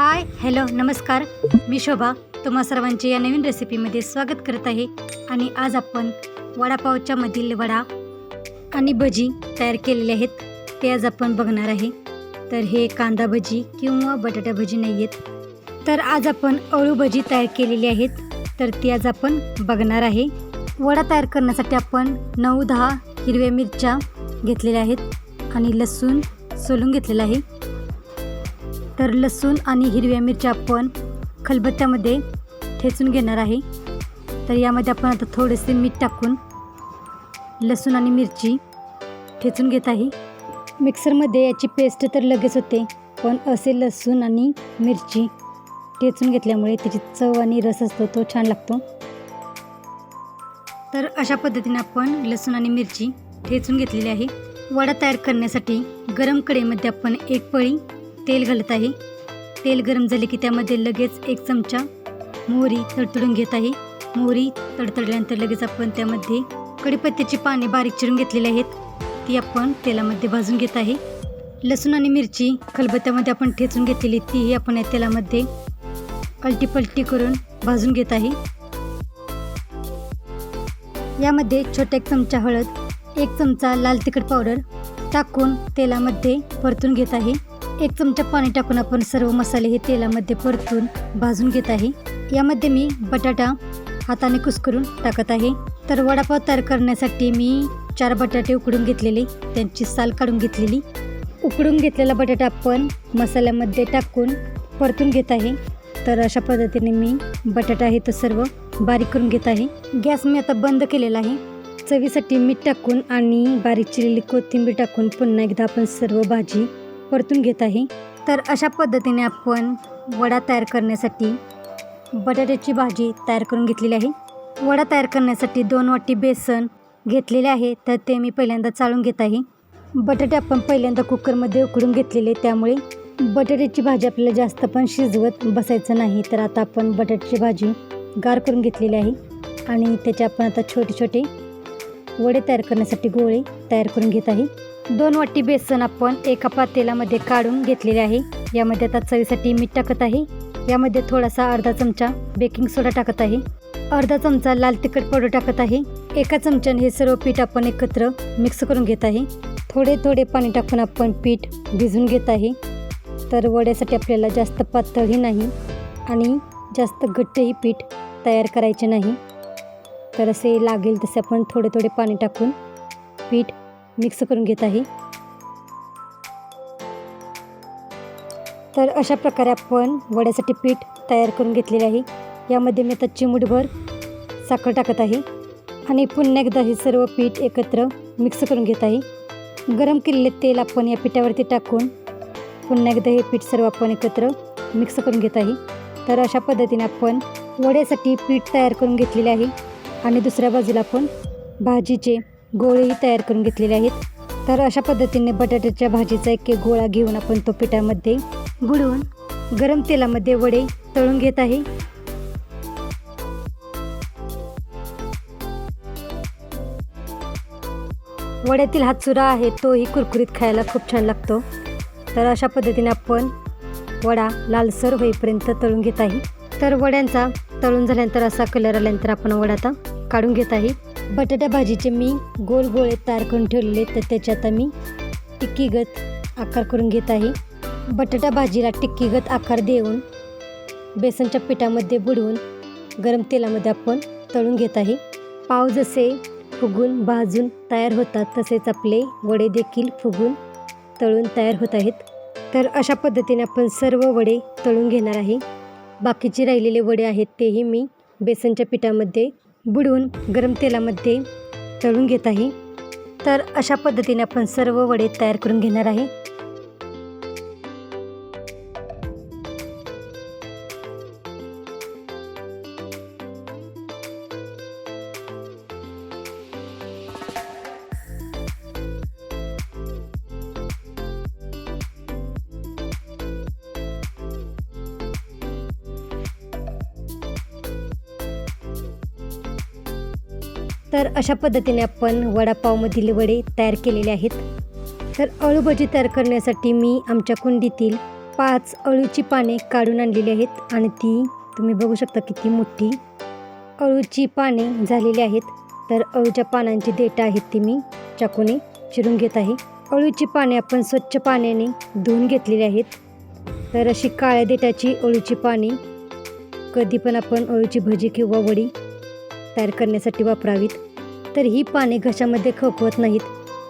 Hi hello नमस्कार. मी शोभा. तुम्हा सर्वांचे या नवीन रेसिपीमध्ये स्वागत करत आहे. आणि आज आपण वडापावच्या मधील वडा आणि भजी तयार केलेले आहेत. ते आज आपण बघणार आहे. तर हे कांदा भजी किंवा बटाटा भजी नाही आहेत. तर आज आपण अळू भजी तयार केलेली आहेत. तर ती आज आपण बघणार आहे. वडा तयार करण्यासाठी आपण नऊ दहा हिरव्या मिरच्या घेतलेल्या आहेत. आणि लसूण सोलून घेतलेला आहे. तर लसूण आणि हिरव्या मिरच्या आपण खलबत्त्यामध्ये ठेचून घेणार आहे. तर यामध्ये आपण आता थोडेसे मीठ टाकून लसूण आणि मिरची ठेचून घेत आहे. मिक्सरमध्ये याची पेस्ट तर लगेच होते पण असे लसूण आणि मिरची ठेचून घेतल्यामुळे त्याची चव आणि रस असतो तो छान लागतो. तर अशा पद्धतीने आपण लसूण आणि मिरची ठेचून घेतलेली आहे. वडा तयार करण्यासाठी गरम कढईमध्ये आपण एक पळी तेल घालत आहे. तेल गरम झाले की त्यामध्ये लगेच एक चमचा मोहरी तडतडून घेत आहे. मोहरी तडतडल्यानंतर लगेच आपण त्यामध्ये कडीपत्त्याची पाने बारीक चिरून घेतलेली आहेत. ती आपण तेलामध्ये भाजून घेत आहे. लसूण आणि मिरची खलबत्त्यामध्ये आपण ठेचून घेतलेली तीही आपण या तेलामध्ये पलटी करून भाजून घेत आहे. यामध्ये छोटा एक चमचा हळद एक चमचा लाल तिखट पावडर टाकून तेलामध्ये परतून घेत आहे. एक चमचा पाणी टाकून आपण सर्व मसाले हे तेलामध्ये परतून भाजून घेत आहे. यामध्ये मी बटाटा हाताने कुस्करून टाकत आहे. तर वडापाव तयार करण्यासाठी मी चार बटाटे उकडून घेतलेले त्यांची साल काढून घेतलेली. उकडून घेतलेला बटाटा आपण मसाल्यामध्ये टाकून परतून घेत आहे. तर अशा पद्धतीने मी बटाटा हे तर सर्व बारीक करून घेत आहे. गॅस मी आता बंद केलेला आहे. चवीसाठी मीठ टाकून आणि बारीक चिरलेली कोथिंबीर टाकून पुन्हा एकदा आपण सर्व भाजी परतून घेत आहे. तर अशा पद्धतीने आपण वडा तयार करण्यासाठी बटाट्याची भाजी तयार करून घेतलेली आहे. वडा तयार करण्यासाठी दोन वाटी बेसन घेतलेले आहे. तर ते मी पहिल्यांदा चाळून घेत आहे. बटाटे आपण पहिल्यांदा कुकरमध्ये उकडून घेतलेले त्यामुळे बटाट्याची भाजी आपल्याला जास्त पण शिजवत बसायचं नाही. तर आता आपण बटाट्याची भाजी गार करून घेतलेली आहे आणि त्याचे आपण आता छोटे छोटे वडे तयार करण्यासाठी गोळे तयार करून घेत आहे. दोन वाटी बेसन आपण एका पातेलामध्ये काढून घेतलेले आहे. यामध्ये आता चवीसाठी मीठ टाकत आहे. यामध्ये थोडासा अर्धा चमचा बेकिंग सोडा टाकत आहे. अर्धा चमचा लाल तिखट पावडर टाकत आहे. एका चमच्याने हे सर्व पीठ आपण एकत्र मिक्स करून घेत आहे. थोडे थोडे पाणी टाकून आपण पीठ भिजून घेत आहे. तर वड्यासाठी आपल्याला जास्त पातळही नाही आणि जास्त घट्टही पीठ तयार करायचे नाही. तर असे लागेल तसे आपण थोडे थोडे पाणी टाकून पीठ मिक्स करून घेत आहे. तर अशा प्रकारे आपण वड्यासाठी पीठ तयार करून घेतलेले आहे. यामध्ये मी आता चिमूटभर साखर टाकत आहे आणि पुन्हा एकदा हे सर्व पीठ एकत्र मिक्स करून घेत आहे. गरम केलेले तेल आपण या पिठावरती टाकून पुन्हा एकदा हे पीठ सर्व आपण एकत्र मिक्स करून घेत आहे. तर अशा पद्धतीने आपण वड्यासाठी पीठ तयार करून घेतलेले आहे. आणि दुसऱ्या बाजूला आपण भाजीचे गोळेही तयार करून घेतलेले आहेत. तर अशा पद्धतीने बटाट्याच्या भाजीचा एक एक गोळा घेऊन आपण तो पिठामध्ये बुडवून गरम तेलामध्ये वडे तळून घेत आहे. वड्यातील हा चुरा आहे तोही कुरकुरीत खायला खूप छान लागतो. तर अशा पद्धतीने आपण वडा लालसर होईपर्यंत तळून घेत आहे. तर वड्यांचा तळून झाल्यानंतर असा कलर आल्यानंतर आपण वडा आता काढून घेत आहे. बटाट्या भाजीचे मी गोल गोळे तयार करून ठेवलेले तर त्याच्यात आता मी टिक्कीगत आकार करून घेत आहे. बटाटा भाजीला टिक्कीगत आकार देऊन बेसनच्या पिठामध्ये बुडवून गरम तेलामध्ये आपण तळून घेत आहे. पाव जसे फुगून भाजून तयार होतात तसेच आपले वडे देखील फुगून तळून तयार होत आहेत. तर अशा पद्धतीने आपण सर्व वडे तळून घेणार आहे. बाकीचे राहिलेले वडे आहेत तेही मी बेसनच्या पिठामध्ये बुडवून गरम तेलामध्ये तळून घेत आहे. तर अशा पद्धतीने आपण सर्व वडे तयार करून घेणार आहे. तर अशा पद्धतीने आपण वडापावमधील वडे तयार केलेले आहेत. तर अळूभजी तयार करण्यासाठी मी आमच्या कुंडीतील पाच अळूची पाने काढून आणलेली आहेत आणि ती तुम्ही बघू शकता किती मोठी. अळूची पाने झालेली आहेत. तर अळूच्या पानांची देठं आहेत ती मी चाकूने चिरून घेत आहे. अळूची पाने आपण स्वच्छ पाण्याने धुवून घेतलेली आहेत. तर अशी काळ्या देठाची अळूची पाने कधी पण आपण अळूची भजी किंवा वडी तयार करण्यासाठी वापरावीत. तर ही पाने घशामध्ये खपवत नाहीत.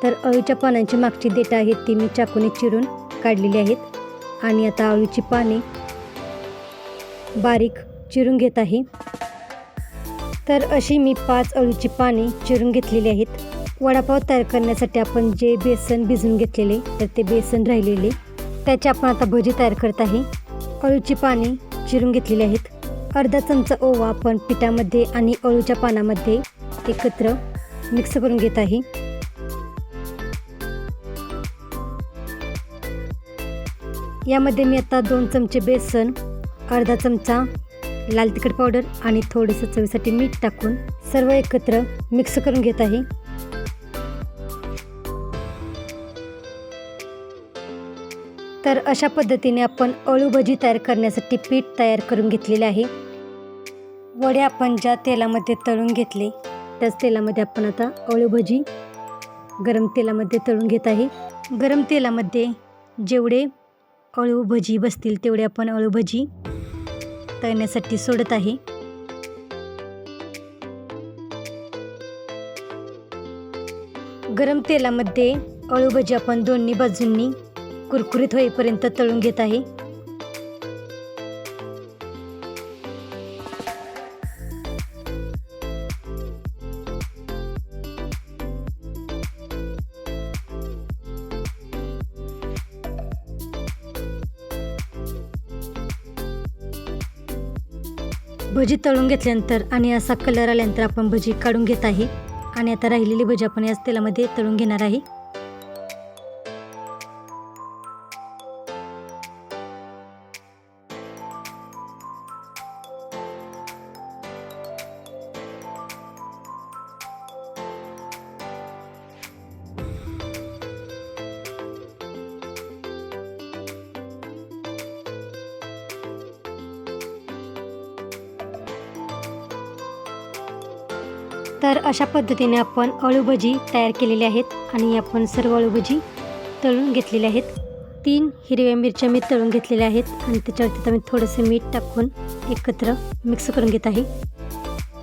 तर अळूच्या पानांची मागची देठं आहेत ती मी चाकूने चिरून काढलेली आहेत. आणि आता अळूची पाने बारीक चिरून घेत आहे. तर अशी मी पाच अळूची पाने चिरून घेतलेली आहेत. वडापाव तयार करण्यासाठी आपण जे बेसन भिजून घेतलेले तर ते बेसन राहिलेले त्याची आपण आता भजी तयार करत आहे. अळूची पाने चिरून घेतलेली आहेत. अर्धा चमचा ओवा आपण पिठामध्ये आणि अळूच्या पानामध्ये एकत्र मिक्स करून घेत आहे. यामध्ये मी आता दोन चमचे बेसन अर्धा चमचा लाल तिखट पावडर आणि थोडंसं चवीसाठी मीठ टाकून सर्व एकत्र मिक्स करून घेत आहे. तर अशा पद्धतीने आपण अळू भजी तयार करण्यासाठी पीठ तयार करून घेतलेले आहे. वडे आपण ज्या तेलामध्ये तळून घेतले त्याच तेलामध्ये आपण आता अळू भजी गरम तेलामध्ये तळून घेत आहे. गरम तेलामध्ये जेवढे अळू भजी बसतील तेवढे आपण अळू भजी तळण्यासाठी सोडत आहे. गरम तेलामध्ये अळू भजी आपण दोन्ही बाजूंनी कुरकुरीत होईपर्यंत तळून घेत आहे. भजी तळून घेतल्यानंतर आणि असा कलर आल्यानंतर आपण भजी काढून घेत आहे. आणि आता राहिलेली भजी आपण याच तेलामध्ये तळून घेणार आहे. तर अशा पद्धतीने आपण अळूभजी तयार केलेली आहेत आणि आपण सर्व अळूभजी तळून घेतलेले आहेत. तीन हिरव्या मिरच्या मी तळून घेतलेल्या आहेत आणि त्याच्यावरती मी थोडंसं मीठ टाकून एकत्र मिक्स करून घेत आहे.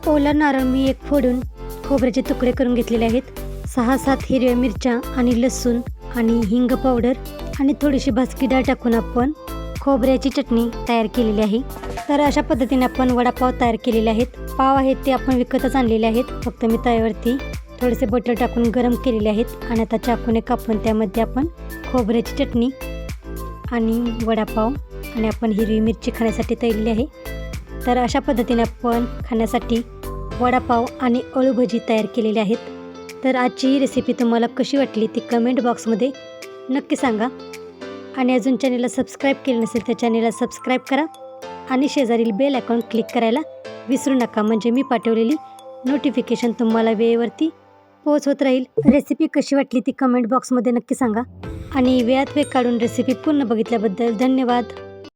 ओला नारळ मी एक फोडून खोबऱ्याचे तुकडे करून घेतलेले आहेत. सहा सात हिरव्या मिरच्या आणि लसूण आणि हिंग पावडर आणि थोडीशी भाजकी डाळ टाकून आपण खोबऱ्याची चटणी तयार केलेली आहे. तर अशा पद्धतीने आपण वडापाव तयार केलेले आहेत. पाव आहेत ते आपण विकतच आणलेले आहेत. फक्त मी तव्यावरती थोडेसे बटर टाकून गरम केलेले आहेत आणि आता चाकूने कापून त्यामध्ये आपण खोबऱ्याची चटणी आणि वडापाव आणि आपण हिरवी मिरची खाण्यासाठी तळलेली आहे. तर अशा पद्धतीने आपण खाण्यासाठी वडापाव आणि अळूभजी तयार केलेली आहेत. तर आजची ही रेसिपी तुम्हाला कशी वाटली ती कमेंट बॉक्समध्ये नक्की सांगा. आणि अजून चॅनेलला सबस्क्राईब केले नसेल तर चॅनेलला सबस्क्राईब करा. आणि शेजारील बेल अकाउंट क्लिक करायला विसरू नका. म्हणजे मी पाठवलेली नोटिफिकेशन तुम्हाला वेळेवरती पोहोचवत राहील. रेसिपी कशी वाटली ती कमेंट बॉक्समध्ये नक्की सांगा. आणि वेळात वेळ काढून रेसिपी पूर्ण बघितल्याबद्दल धन्यवाद.